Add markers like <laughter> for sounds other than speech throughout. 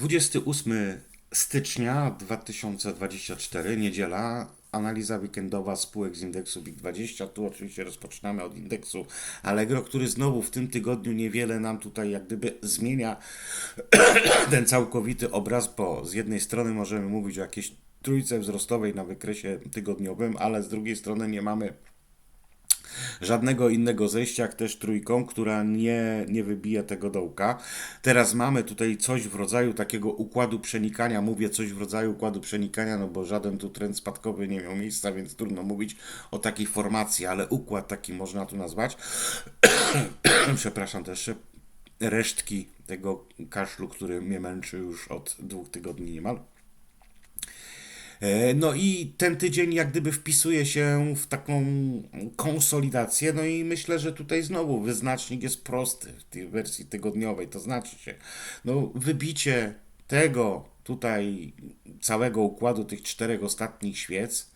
28 stycznia 2024, niedziela, analiza weekendowa spółek z indeksu WIG20. Tu oczywiście rozpoczynamy od indeksu Allegro, który znowu w tym tygodniu niewiele nam tutaj jak gdyby zmienia <coughs> ten całkowity obraz, bo z jednej strony możemy mówić o jakiejś trójce wzrostowej na wykresie tygodniowym, ale z drugiej strony nie mamy żadnego innego zejścia, jak też trójką, która nie, nie wybija tego dołka. Teraz mamy tutaj coś w rodzaju takiego układu przenikania. Mówię coś w rodzaju układu przenikania, no bo żaden tu trend spadkowy nie miał miejsca, więc trudno mówić o takiej formacji, ale układ taki można tu nazwać. <clears throat> Przepraszam też resztki tego kaszlu, który mnie męczy już od dwóch tygodni niemal. E, No i ten tydzień jak gdyby wpisuje się w taką konsolidację, no i myślę, że tutaj znowu wyznacznik jest prosty w tej wersji tygodniowej, to znaczy się, no wybicie tego tutaj całego układu tych czterech ostatnich świec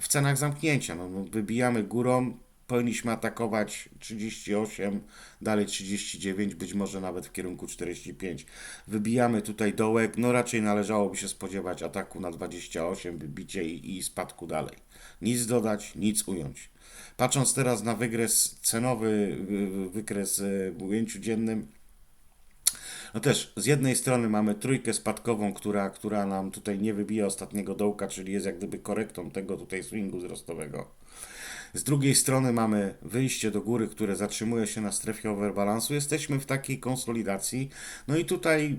w cenach zamknięcia, no, no wybijamy górą, powinniśmy atakować 38, dalej 39, być może nawet w kierunku 45. Wybijamy tutaj dołek, no raczej należałoby się spodziewać ataku na 28, wybicie i, i spadku dalej. Nic dodać, nic ująć. Patrząc teraz na wykres cenowy, wy- wykres w ujęciu dziennym, no też z jednej strony mamy trójkę spadkową, która, która nam tutaj nie wybija ostatniego dołka, czyli jest jak gdyby korektą tego tutaj swingu wzrostowego. Z drugiej strony mamy wyjście do góry, które zatrzymuje się na strefie overbalansu. Jesteśmy w takiej konsolidacji. No i tutaj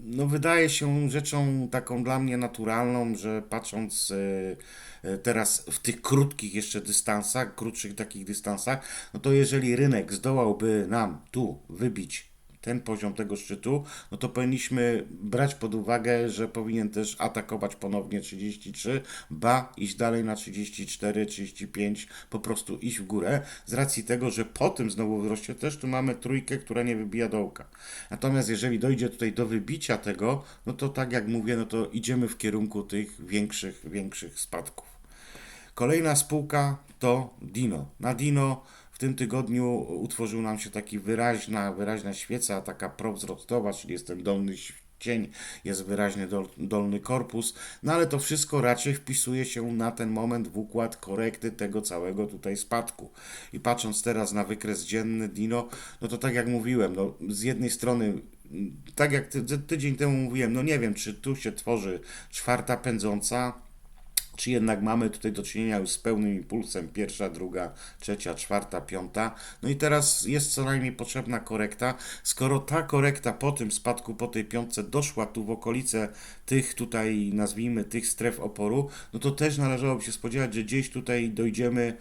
no wydaje się rzeczą taką dla mnie naturalną, że patrząc e, e, teraz w tych krótkich jeszcze dystansach, krótszych takich dystansach, no to jeżeli rynek zdołałby nam tu wybić ten poziom tego szczytu, no to powinniśmy brać pod uwagę, że powinien też atakować ponownie 33, ba iść dalej na 34, 35, po prostu iść w górę, z racji tego, że po tym znowu wzroście też tu mamy trójkę, która nie wybija dołka. Natomiast jeżeli dojdzie tutaj do wybicia tego, no to tak jak mówię, no to idziemy w kierunku tych większych, większych spadków. Kolejna spółka to Dino. Na Dino w tym tygodniu utworzył nam się taki wyraźna, wyraźna świeca, taka prowzrostowa, czyli jest ten dolny cień, jest wyraźny dol, dolny korpus, no ale to wszystko raczej wpisuje się na ten moment w układ korekty tego całego tutaj spadku. I patrząc teraz na wykres dzienny Dino, no to tak jak mówiłem, no z jednej strony tak jak ty, tydzień temu mówiłem, no nie wiem, czy tu się tworzy czwarta pędząca, czy jednak mamy tutaj do czynienia już z pełnym impulsem, pierwsza, druga, trzecia, czwarta, piąta. No i teraz jest co najmniej potrzebna korekta. Skoro ta korekta po tym spadku, po tej piątce doszła tu w okolice tych tutaj, nazwijmy, tych stref oporu, no to też należałoby się spodziewać, że gdzieś tutaj dojdziemy e,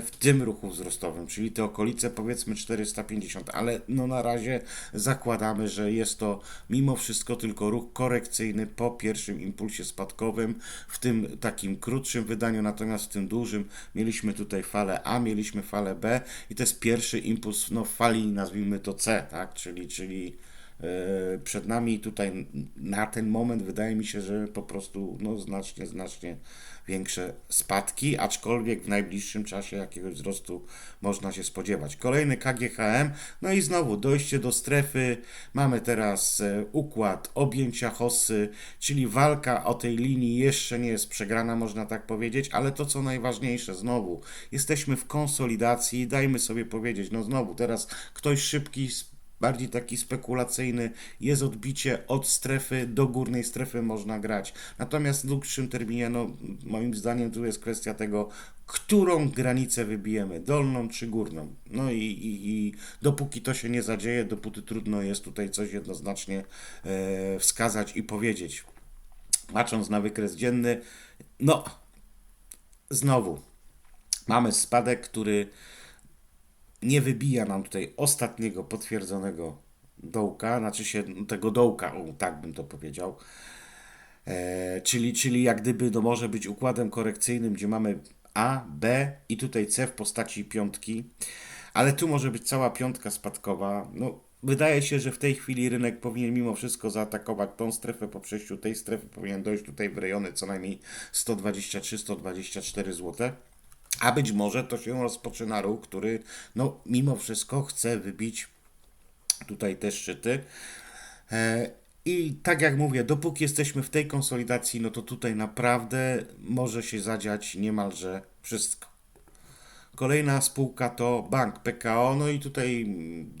w tym ruchu wzrostowym, czyli te okolice powiedzmy 450, ale no na razie zakładamy, że jest to mimo wszystko tylko ruch korekcyjny po pierwszym impulsie spadkowym, w tym takim krótszym wydaniu, natomiast w tym dużym mieliśmy tutaj falę A, mieliśmy falę B i to jest pierwszy impuls no, fali, nazwijmy to C, tak, czyli, czyli przed nami tutaj na ten moment wydaje mi się, że po prostu no, znacznie, znacznie większe spadki, aczkolwiek w najbliższym czasie jakiegoś wzrostu można się spodziewać. Kolejny KGHM, no i znowu dojście do strefy. Mamy teraz e, układ objęcia hossy, czyli walka o tej linii jeszcze nie jest przegrana, można tak powiedzieć, ale to co najważniejsze, znowu jesteśmy w konsolidacji, dajmy sobie powiedzieć, no znowu teraz ktoś szybki bardziej taki spekulacyjny, jest odbicie od strefy do górnej strefy można grać. Natomiast w dłuższym terminie, no moim zdaniem tu jest kwestia tego, którą granicę wybijemy, dolną czy górną. No i, i, i dopóki to się nie zadzieje, dopóty trudno jest tutaj coś jednoznacznie e, wskazać i powiedzieć. Patrząc na wykres dzienny, no znowu mamy spadek, który nie wybija nam tutaj ostatniego potwierdzonego dołka, znaczy się tego dołka, o, tak bym to powiedział. E, czyli, czyli jak gdyby no może być układem korekcyjnym, gdzie mamy A, B i tutaj C w postaci piątki, ale tu może być cała piątka spadkowa. No, wydaje się, że w tej chwili rynek powinien mimo wszystko zaatakować tą strefę po przejściu tej strefy, powinien dojść tutaj w rejony co najmniej 123-124 zł. A być może to się rozpoczyna ruch, który no mimo wszystko chce wybić tutaj te szczyty. E, I tak jak mówię, dopóki jesteśmy w tej konsolidacji, no to tutaj naprawdę może się zadziać niemalże wszystko. Kolejna spółka to bank PKO, no i tutaj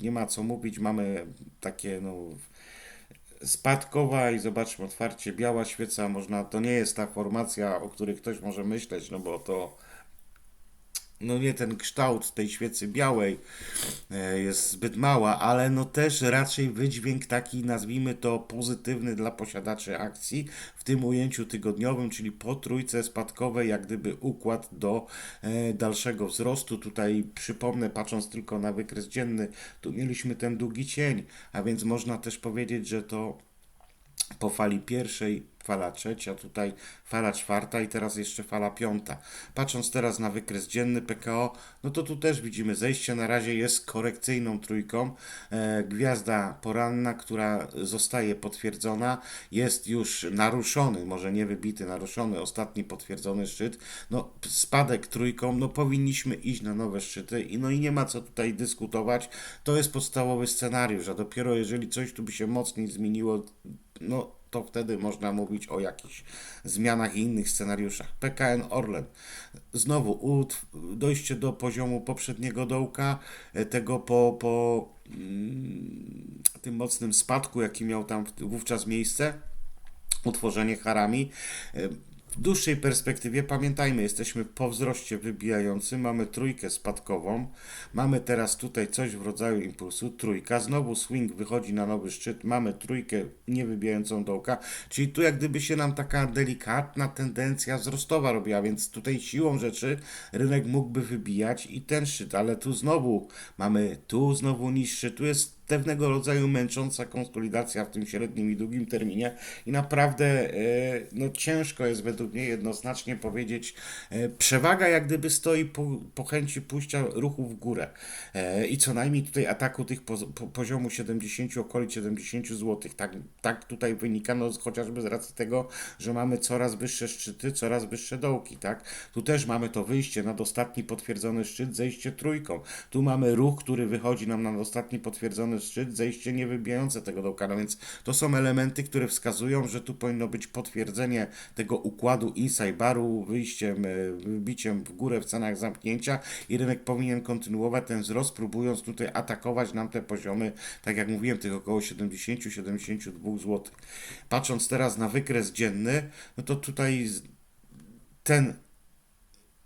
nie ma co mówić, mamy takie no spadkowa i zobaczmy otwarcie biała świeca, można, to nie jest ta formacja, o której ktoś może myśleć, no bo to no nie ten kształt tej świecy białej e, jest zbyt mała, ale no też raczej wydźwięk taki, nazwijmy to pozytywny dla posiadaczy akcji w tym ujęciu tygodniowym, czyli po trójce spadkowej, jak gdyby układ do e, dalszego wzrostu. Tutaj przypomnę, patrząc tylko na wykres dzienny, tu mieliśmy ten długi cień, a więc można też powiedzieć, że to po fali pierwszej, fala trzecia, tutaj fala czwarta i teraz jeszcze fala piąta. Patrząc teraz na wykres dzienny PKO, no to tu też widzimy zejście na razie jest korekcyjną trójką. E, gwiazda poranna, która zostaje potwierdzona, jest już naruszony, może nie wybity, naruszony ostatni potwierdzony szczyt. No spadek trójką, no powinniśmy iść na nowe szczyty i no i nie ma co tutaj dyskutować. To jest podstawowy scenariusz, a dopiero jeżeli coś tu by się mocniej zmieniło, no to wtedy można mówić o jakichś zmianach i innych scenariuszach. PKN Orlen. Znowu dojście do poziomu poprzedniego dołka, e, tego po, po mm, tym mocnym spadku, jaki miał tam wówczas miejsce utworzenie harami. W dłuższej perspektywie pamiętajmy, jesteśmy po wzroście wybijającym, mamy trójkę spadkową, mamy teraz tutaj coś w rodzaju impulsu, trójka, znowu swing wychodzi na nowy szczyt, mamy trójkę niewybijającą dołka, czyli tu jak gdyby się nam taka delikatna tendencja wzrostowa robiła, więc tutaj siłą rzeczy rynek mógłby wybijać i ten szczyt, ale tu znowu mamy tu znowu niższy, tu jest pewnego rodzaju męcząca konsolidacja w tym średnim i długim terminie i naprawdę e, no, ciężko jest według mnie jednoznacznie powiedzieć, e, przewaga jak gdyby stoi po, po chęci pójścia ruchu w górę e, i co najmniej tutaj ataku tych poz, po, poziomu 70, okolic 70 zł. Tak, tak tutaj wynika no, chociażby z racji tego, że mamy coraz wyższe szczyty, coraz wyższe dołki, tak? Tu też mamy to wyjście nad ostatni potwierdzony szczyt, zejście trójką. Tu mamy ruch, który wychodzi nam na ostatni potwierdzony szczyt, zejście niewybijające tego dołka. No więc to są elementy, które wskazują, że tu powinno być potwierdzenie tego układu inside baru, wyjściem, e, wybiciem w górę w cenach zamknięcia i rynek powinien kontynuować ten wzrost, próbując tutaj atakować nam te poziomy, tak jak mówiłem, tych około 70-72 zł. Patrząc teraz na wykres dzienny, no to tutaj ten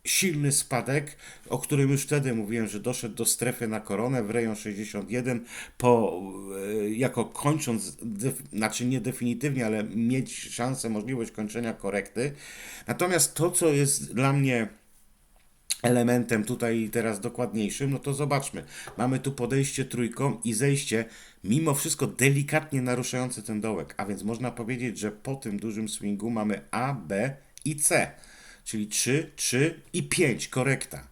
silny spadek, o którym już wtedy mówiłem, że doszedł do strefy na koronę w rejon 61, po, e, jako kończąc, def, znaczy nie definitywnie, ale mieć szansę, możliwość kończenia korekty. Natomiast to, co jest dla mnie elementem tutaj teraz dokładniejszym, no to zobaczmy. Mamy tu podejście trójką i zejście, mimo wszystko delikatnie naruszające ten dołek, a więc można powiedzieć, że po tym dużym swingu mamy A, B i C, czyli 3, 3 i 5, korekta.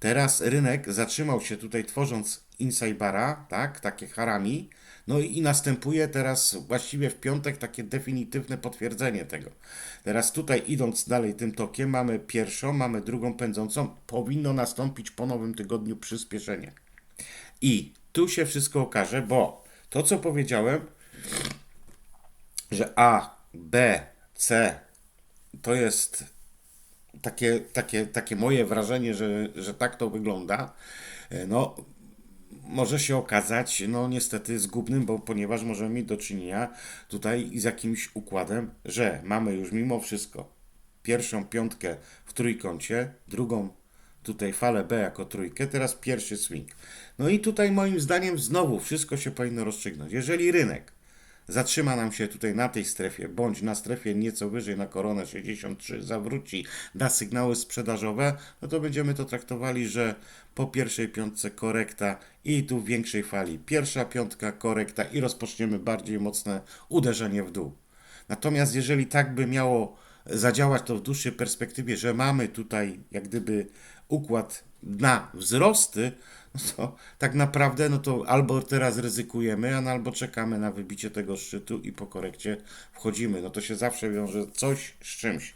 Teraz rynek zatrzymał się tutaj tworząc inside bara, tak, takie harami, no i, i następuje teraz właściwie w piątek takie definitywne potwierdzenie tego. Teraz tutaj idąc dalej tym tokiem mamy pierwszą, mamy drugą pędzącą, powinno nastąpić po nowym tygodniu przyspieszenie. I tu się wszystko okaże, bo to co powiedziałem, że A, B, C to jest takie, takie, takie moje wrażenie, że, że tak to wygląda, e, no może się okazać, no niestety zgubnym, bo ponieważ możemy mieć do czynienia tutaj z jakimś układem, że mamy już mimo wszystko pierwszą piątkę w trójkącie, drugą tutaj falę B jako trójkę, teraz pierwszy swing. No i tutaj moim zdaniem znowu wszystko się powinno rozstrzygnąć. Jeżeli rynek zatrzyma nam się tutaj na tej strefie, bądź na strefie nieco wyżej na koronę 63, zawróci, da sygnały sprzedażowe, no to będziemy to traktowali, że po pierwszej piątce korekta i tu w większej fali pierwsza piątka korekta i rozpoczniemy bardziej mocne uderzenie w dół. Natomiast jeżeli tak by miało zadziałać to w dłuższej perspektywie, że mamy tutaj jak gdyby układ na wzrosty, no to tak naprawdę no to albo teraz ryzykujemy, no albo czekamy na wybicie tego szczytu i po korekcie wchodzimy. No to się zawsze wiąże coś z czymś.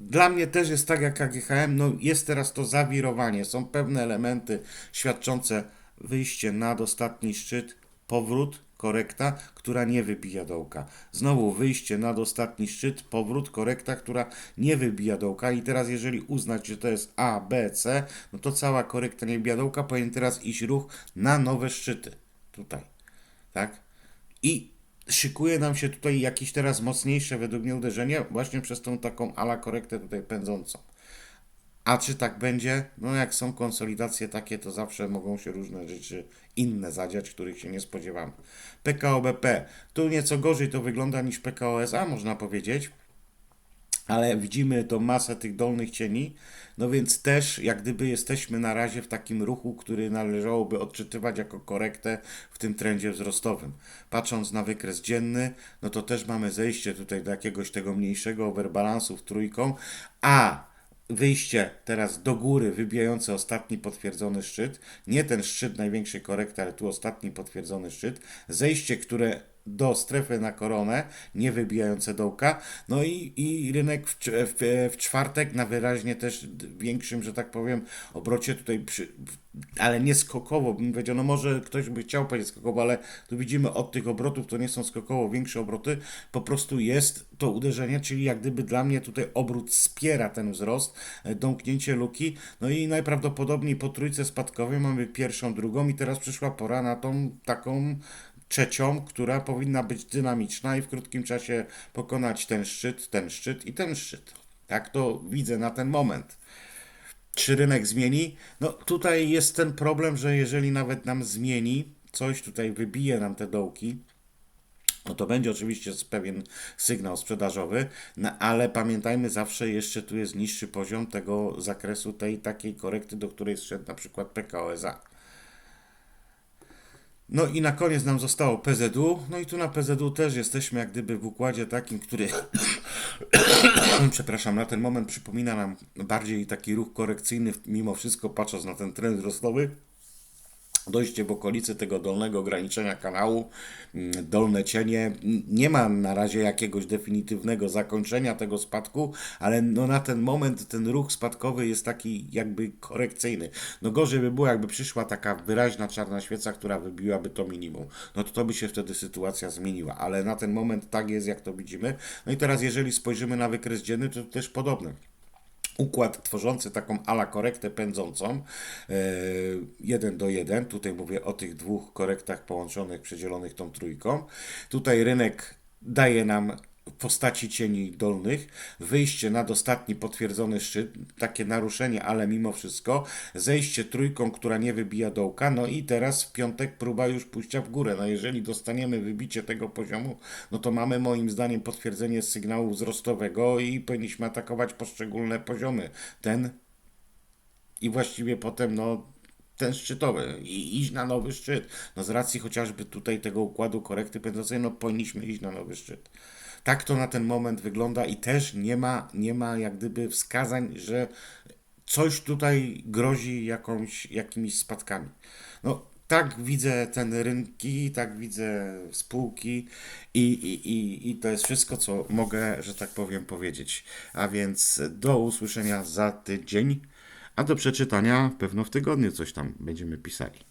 Dla mnie też jest tak jak KGHM, no jest teraz to zawirowanie. Są pewne elementy świadczące wyjście nad ostatni szczyt, powrót, korekta, która nie wybija dołka. Znowu wyjście nad ostatni szczyt, powrót, korekta, która nie wybija dołka. I teraz, jeżeli uznać, że to jest A, B, C, no to cała korekta nie wybija dołka, powinien teraz iść ruch na nowe szczyty. Tutaj. Tak? I szykuje nam się tutaj jakieś teraz mocniejsze według mnie uderzenie właśnie przez tą taką ala korektę tutaj pędzącą. A czy tak będzie? No jak są konsolidacje takie, to zawsze mogą się różne rzeczy inne zadziać, których się nie spodziewamy. PKO BP. Tu nieco gorzej to wygląda niż PKO SA, można powiedzieć. Ale widzimy tą masę tych dolnych cieni, no więc też jak gdyby jesteśmy na razie w takim ruchu, który należałoby odczytywać jako korektę w tym trendzie wzrostowym. Patrząc na wykres dzienny, no to też mamy zejście tutaj do jakiegoś tego mniejszego overbalansu w trójką, a wyjście teraz do góry, wybijające ostatni potwierdzony szczyt, nie ten szczyt największej korekty, ale tu ostatni potwierdzony szczyt, zejście, które do strefy na koronę, nie wybijające dołka, no i, i rynek w, w, w czwartek na wyraźnie też większym, że tak powiem, obrocie tutaj, przy, ale nie skokowo, bym powiedział, no może ktoś by chciał powiedzieć skokowo, ale tu widzimy od tych obrotów, to nie są skokowo większe obroty, po prostu jest to uderzenie, czyli jak gdyby dla mnie tutaj obrót wspiera ten wzrost, e, domknięcie luki, no i najprawdopodobniej po trójce spadkowej mamy pierwszą, drugą i teraz przyszła pora na tą taką trzecią, która powinna być dynamiczna i w krótkim czasie pokonać ten szczyt, ten szczyt i ten szczyt. Tak to widzę na ten moment. Czy rynek zmieni? No tutaj jest ten problem, że jeżeli nawet nam zmieni, coś tutaj wybije nam te dołki, no to będzie oczywiście pewien sygnał sprzedażowy, no ale pamiętajmy zawsze jeszcze tu jest niższy poziom tego zakresu tej takiej korekty, do której zszedł na przykład PKO SA. No i na koniec nam zostało PZU. No i tu na PZU też jesteśmy jak gdyby w układzie takim, który <coughs> przepraszam, na ten moment przypomina nam bardziej taki ruch korekcyjny, mimo wszystko patrząc na ten trend wzrostowy. Dojście w okolicy tego dolnego ograniczenia kanału, mm, dolne cienie. Nie ma na razie jakiegoś definitywnego zakończenia tego spadku, ale no na ten moment ten ruch spadkowy jest taki jakby korekcyjny. No gorzej by było, jakby przyszła taka wyraźna czarna świeca, która wybiłaby to minimum. No to to by się wtedy sytuacja zmieniła, ale na ten moment tak jest, jak to widzimy. No i teraz, jeżeli spojrzymy na wykres dzienny, to też podobne układ tworzący taką ala korektę pędzącą, e, jeden do jeden. Tutaj mówię o tych dwóch korektach połączonych, przedzielonych tą trójką. Tutaj rynek daje nam postaci cieni dolnych, wyjście nad ostatni potwierdzony szczyt, takie naruszenie, ale mimo wszystko, zejście trójką, która nie wybija dołka, no i teraz w piątek próba już pójścia w górę. No jeżeli dostaniemy wybicie tego poziomu, no to mamy moim zdaniem potwierdzenie sygnału wzrostowego i powinniśmy atakować poszczególne poziomy. Ten i właściwie potem no ten szczytowy i iść na nowy szczyt. No z racji chociażby tutaj tego układu korekty pędzącej, no powinniśmy iść na nowy szczyt. Tak to na ten moment wygląda i też nie ma, nie ma jak gdyby wskazań, że coś tutaj grozi jakąś, jakimiś spadkami. No tak widzę ten rynki, tak widzę spółki i, i, i, i to jest wszystko, co mogę, że tak powiem, powiedzieć. A więc do usłyszenia za tydzień, a do przeczytania pewno w tygodniu coś tam będziemy pisali.